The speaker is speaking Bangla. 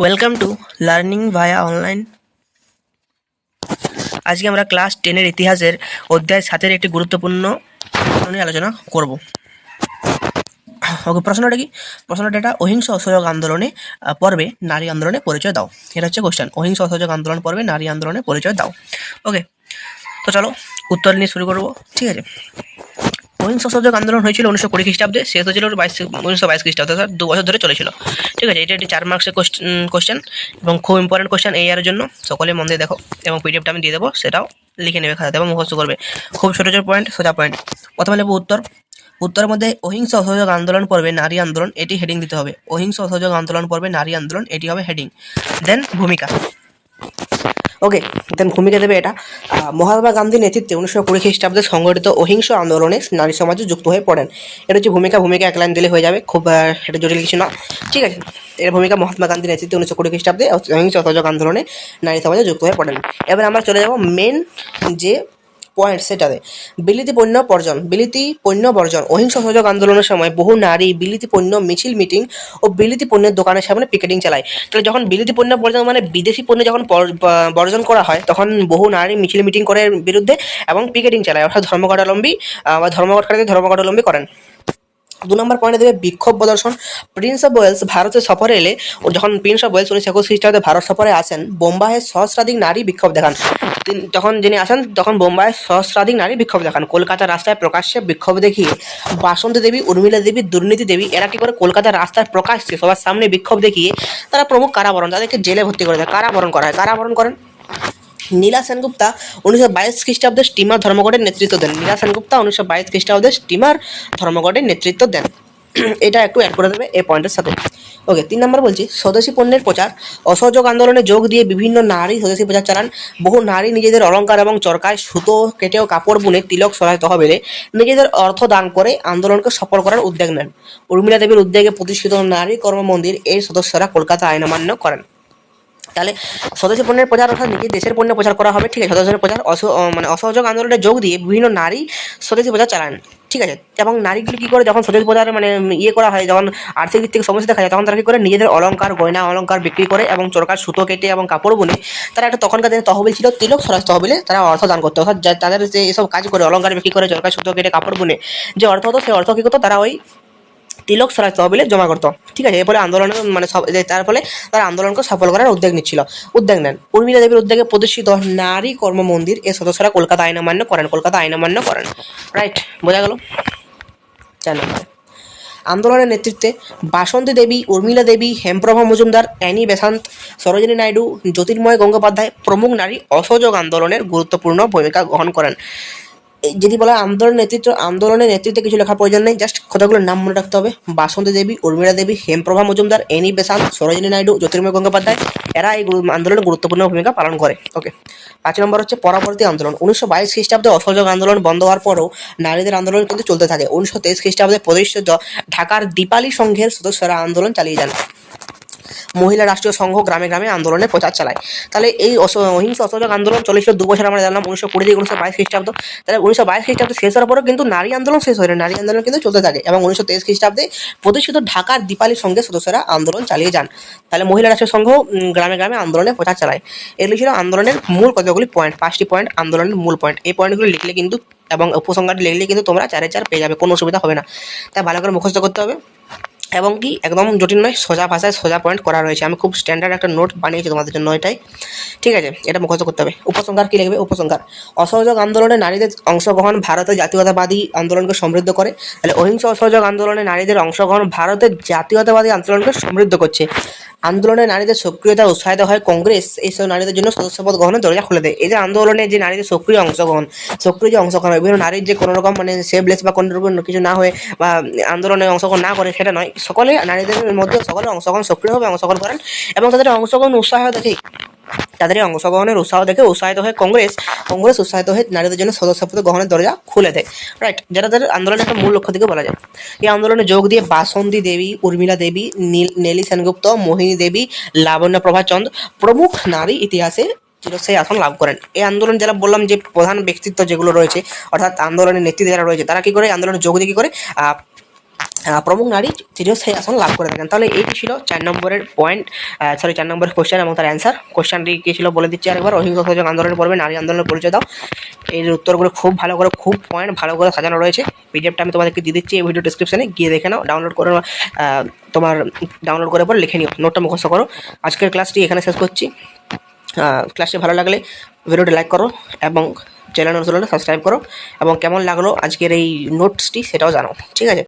Welcome to learning via online আজকে আমরা ক্লাস টেনের ইতিহাসের অধ্যায় সাতের একটি গুরুত্বপূর্ণ নিয়ে আলোচনা করব। ওকে, প্রশ্নটা কি? প্রশ্নটা এটা, অহিংস অসহযোগ আন্দোলনে পর্বে নারী আন্দোলনে পরিচয় দাও। এটা হচ্ছে কোশ্চেন অহিংস অসহযোগ আন্দোলন পর্বে নারী আন্দোলনে পরিচয় দাও। ওকে, তো চলো উত্তর নিয়ে শুরু করব। ঠিক আছে? অহিংস অসহযোগ আন্দোলন হয়েছিল উনিশশো কুড়ি খ্রিস্টাব্দে। শেষ হয়েছিল বাইশ, উনিশশো বাইশ খ্রিস্টাব্দে, অর্থাৎ দু বছর ধরে চলেছিল। ঠিক আছে, এটা একটি চার মার্কসের কোশ্চেন এবং খুব ইম্পর্টেন্ট কোশ্চেন এই ইয়ারের জন্য। সকলে মন দিয়ে দেখো এবং পিডিএফটা আমি দিয়ে দেবো, সেটাও লিখে নেবে খাতাতে এবং মুখস্থ করবে। খুব ছোটো ছোটো পয়েন্ট সোজা পয়েন্ট প্রথমে নেব উত্তর। উত্তরের মধ্যে অহিংস অসহযোগ আন্দোলন পর্বে নারী আন্দোলন, এটি হেডিং দিতে হবে। অহিংস অসহযোগ আন্দোলন পর্বে নারী আন্দোলন, এটি হবে হেডিং দেন ভূমিকা। ওকে দেন ভূমিকা দেবে এটা। মহাত্মা গান্ধীর নেতৃত্বে উনিশশো কুড়ি খ্রিস্টাব্দে সংগঠিত অহিংস আন্দোলনে নারী সমাজে যুক্ত হয়ে পড়েন। এটা হচ্ছে ভূমিকা ভূমিকা এক লাইন দিলে হয়ে যাবে। খুব সেটা জটিল কিছু না। ঠিক আছে এর ভূমিকা মহাত্মা গান্ধীর নেতৃত্বে উনিশশো কুড়ি খ্রিস্টাব্দে অহিংস অসহযোগ আন্দোলনে নারী সমাজে যুক্ত হয়ে পড়েন। এবার আমরা চলে যাব মেন যে পয়েন্ট সেটাতে। বিলিতি পণ্য বর্জন, বিলিতি পণ্য বর্জন, অহিংস সহযোগ আন্দোলনের সময় বহু নারী বিলিতি পণ্য, মিছিল, মিটিং ও বিলিতি পণ্যের দোকানের সামনে পিকেটিং চালায়। তাহলে যখন বিলিতি পণ্য বর্জন মানে বিদেশি পণ্য যখন বর্জন করা হয়, তখন বহু নারী মিছিল, মিটিং করে বিরুদ্ধে এবং পিকেটিং চালায়। অর্থাৎ ধর্মঘটালম্বী বা ধর্মঘটকারীদের ধর্মঘটালম্বী করেন। দু নম্বর পয়েন্টে দেবে বিক্ষোভ প্রদর্শন। প্রিন্স অফ ওয়েলস ভারতে সফরে এলে যখন প্রিন্স অফ ওয়েলস উনিশশো একুশ খ্রিস্টাব্দে ভারত সফরে আসেন, বোম্বাইয়ে সহস্রাধিক নারী বিক্ষোভ দেখান। যখন যিনি আসেন, তখন বোম্বাইয়ে সহস্রাধিক নারী বিক্ষোভ দেখান। কলকাতার রাস্তায় প্রকাশ্যে বিক্ষোভ দেখিয়ে বাসন্তী দেবী, উর্মিলা দেবী, দুর্নীতি দেবী, এরা কি করে কলকাতার রাস্তায় প্রকাশ্যে সবার সামনে বিক্ষোভ দেখিয়ে তারা প্রমুখ কারাবরণ, তাদেরকে জেলে ভর্তি করে দেয়। কারাবরণ করা হয়। কারাবরণ করেন। নীলা সেনগুপ্তা উনিশশো বাইশ খ্রিস্টাব্দে স্টিমার ধর্মঘটের নেতৃত্ব দেন। নীলা সেনগুপ্তা উনিশশো বাইশ খ্রিস্টাব্দে স্টিমার ধর্মঘটের নেতৃত্ব দেন। এটা একটু অ্যাড করে দেবে এই পয়েন্টের সাথে। ওকে তিন নম্বর বলছি, স্বদেশী পণ্যের প্রচার, অসহযোগ আন্দোলনে যোগ দিয়ে বিভিন্ন নারী স্বদেশী প্রচার চালান, বহু নারী নিজেদের অলংকার এবং চরকায় সুতো কেটেও কাপড় বুনে তিলক সরাই তহবিলে নিজেদের অর্থ দান করে আন্দোলনকে সফল করার উদ্যোগ নেন। উর্মিলা দেবীর উদ্যোগে প্রতিষ্ঠিত নারী কর্ম মন্দির এর সদস্যরা কলকাতা আইন অমান্য করেন। তাহলে স্বদেশী পণ্যের প্রচার অর্থাৎ নিজের দেশের পণ্যের প্রচার করা হবে, ঠিক আছে? স্বদেশের প্রচার অস- মানে অসহযোগ আন্দোলনে যোগ দিয়ে বিভিন্ন নারী স্বদেশী প্রচার চালান, ঠিক আছে? এবং নারীগুলি কী করে? যখন স্বদেশী প্রচার মানে ইয়ে করা হয়, যখন আর্থিক দিক থেকে সমস্যা দেখা যায়, তখন তারা কী করে? নিজেদের অলংকার, গয়না অলংকার বিক্রি করে এবং চরকার সুতো কেটে এবং কাপড় বুনে তারা একটা তখনকার দিনে তহবিল ছিল, তিলক স্বরাজ তহবিলে তারা অর্থ দান করতো। অর্থাৎ তাদের যে এসব কাজ করে, অলংকার বিক্রি করে, চরকার সুতো কেটে কাপড় বুনে, যে অর্থ হতো সেই অর্থ কী করতো? তারা ওই তিলক স্বরাজ তহবিলে জমা করতো। ঠিক আছে? এর ফলে আন্দোলনের মানে তার ফলে তারা আন্দোলনকে সফল করার উদ্যোগ নিচ্ছিল। উদ্যোগ নেন। উর্মিলা দেবীর উদ্যোগে প্রতিষ্ঠিত নারী কর্ম মন্দির এর সদস্যরা কলকাতা আইন অমান্য করেন, কলকাতা আইন অমান্য করেন। রাইট বোঝা গেল? আন্দোলনের নেতৃত্বে বাসন্তী দেবী, উর্মিলা দেবী, হেমপ্রভা মজুমদার, অ্যানি বেসান্ত, সরোজিনী নাইডু, জ্যোতির্ময় গঙ্গোপাধ্যায় প্রমুখ নারী অসহযোগ আন্দোলনের গুরুত্বপূর্ণ ভূমিকা গ্রহণ করেন। যদি বলা আন্দোলন নেতৃত্ব, আন্দোলনের নেতৃত্বে কিছু লেখার প্রয়োজন নেই জাস্ট কথাগুলোর নাম মনে রাখতে হবে। বাসন্তী দেবী, উর্মিলা দেবী, হেমপ্রভা মজুমদার, এনি বেসান্ত, সরোজিনী নাইডু, জ্যোতির্ময় গঙ্গোপাধ্যায়, এরা এই আন্দোলনে গুরুত্বপূর্ণ ভূমিকা পালন করে। ওকে পাঁচ নম্বর হচ্ছে পরবর্তী আন্দোলন। উনিশশো বাইশ খ্রিস্টাব্দে অসহযোগ আন্দোলন বন্ধ হওয়ার পরও নারীদের আন্দোলন কিন্তু চলতে থাকে। উনিশশো তেইশ খ্রিস্টাব্দে প্রতিষ্ঠিত ঢাকার দীপালি সংঘের সদস্যরা আন্দোলন চালিয়ে যান। মহিলা রাষ্ট্রীয় সংঘ গ্রামে গ্রামে আন্দোলনে প্রচার চালায়। তাহলে এই অহিংস অসহযোগ আন্দোলন চলেছিল দু বছর আমরা জানলাম উনিশশো কুড়ি থেকে উনিশশো বাইশ খ্রিস্টাব্দ। তাহলে উনিশশো বাইশ খ্রিস্টাব্দে শেষ হওয়ার পরেও কিন্তু নারী আন্দোলন শেষ হয়নি। নারী আন্দোলন কিন্তু চলতে থাকে এবং উনিশশো তেইশ খ্রিস্টাব্দে প্রতিষ্ঠিত ঢাকার দীপালি সঙ্গে সদস্যরা আন্দোলন চালিয়ে যান। তাহলে মহিলা রাষ্ট্রীয় সংঘ গ্রামে গ্রামে আন্দোলনে প্রচার চালায়। এগুলি ছিল আন্দোলনের মূল কতগুলি পয়েন্ট পাঁচটি পয়েন্ট আন্দোলনের মূল পয়েন্ট এই পয়েন্টগুলো লিখলে কিন্তু এবং উপসংহারটি লিখলে কিন্তু তোমরা চারে চার পেয়ে যাবে। কোনো অসুবিধা হবে না। তাই ভালো করে মুখস্থ করতে হবে। এবং কি একদম জটিল নয়, সোজা ভাষায় সোজা পয়েন্ট করা রয়েছে। আমি খুব স্ট্যান্ডার্ড একটা নোট বানিয়েছি তোমাদের জন্য এটাই। ঠিক আছে, এটা মুখস্থ করতে হবে। উপসংহার কী লিখবে? উপসংহার। অসহযোগ আন্দোলনে নারীদের অংশগ্রহণ ভারতের জাতীয়তাবাদী আন্দোলনকে সমৃদ্ধ করে। তাহলে অহিংস অসহযোগ আন্দোলনে নারীদের অংশগ্রহণ ভারতের জাতীয়তাবাদী আন্দোলনকে সমৃদ্ধ করছে। আন্দোলনে নারীদের সক্রিয়তা উৎসাহিত হয় কংগ্রেস। এইসব নারীদের জন্য সদস্যপদ গ্রহণের দরজা খুলে দেয়। এই যে আন্দোলনে যে নারীদের সক্রিয় অংশগ্রহণ, সক্রিয় যে অংশগ্রহণ বিভিন্ন নারীর যে কোনো রকম মানে সেভলেস বা কোনো রকম কিছু না হয়ে বা আন্দোলনে অংশগ্রহণ না করে, সেটা নয়। সকলে, নারীদের মধ্যে সকলে অংশগ্রহণ সক্রিয়ভাবে অংশগ্রহণ করেন এবং তাদের অংশগ্রহণ উৎসাহ দেখেই তাদের অংশগ্রহণের উৎসাহ দেখে উৎসাহিত হয়ে কংগ্রেস কংগ্রেস উৎসাহিত হয়ে নারীদের জন্য সদস্যপদ গ্রহণের দরজা খুলে দেয়। রাইট যেটা তাদের আন্দোলনের একটা মূল লক্ষ্য থেকে বলা যায়। এই আন্দোলনে যোগ দিয়ে বাসন্তী দেবী, উর্মিলা দেবী, নীল সেনগুপ্ত, মোহিনী দেবী, লাবণ্য প্রভা চন্দ প্রমুখ নারী ইতিহাসে চিরস্থায়ী আসন লাভ করেন। এই আন্দোলন যারা বললাম যে প্রধান ব্যক্তিত্ব যেগুলো রয়েছে, অর্থাৎ আন্দোলনের নেতৃত্বে যারা রয়েছে, তারা কি করে আন্দোলনে যোগ দিয়ে কি করে? প্রমুখ নারী সেই আসন লাভ করে থাকেন। তাহলে এই ছিল চার নম্বরের পয়েন্ট সরি চার নম্বরের কোশ্চেন এবং তার অ্যান্সার কোশ্চেনটি কী ছিল বলে দিচ্ছি আরেকবার। অহিংস অসহযোগ আন্দোলনের পর্বে নারী আন্দোলনের পরিচয় দাও। এর উত্তরগুলো খুব ভালো করে, খুব পয়েন্ট ভালো করে সাজানো রয়েছে। পিডিএফটা আমি তোমাদেরকে দিয়ে দিচ্ছি, এই ভিডিও ডিসক্রিপশনে গিয়ে দেখে নাও ডাউনলোড করে তোমার ডাউনলোড করে পর লিখে নিও। নোটটা মুখস্থ করো। আজকের ক্লাসটি এখানে শেষ করছি। ক্লাসটি ভালো লাগলে ভিডিওটি লাইক করো এবং চ্যানেল অনুসরণে সাবস্ক্রাইব করো। এবং কেমন লাগল আজকের এই নোটসটি সেটাও জানাও। ঠিক আছে?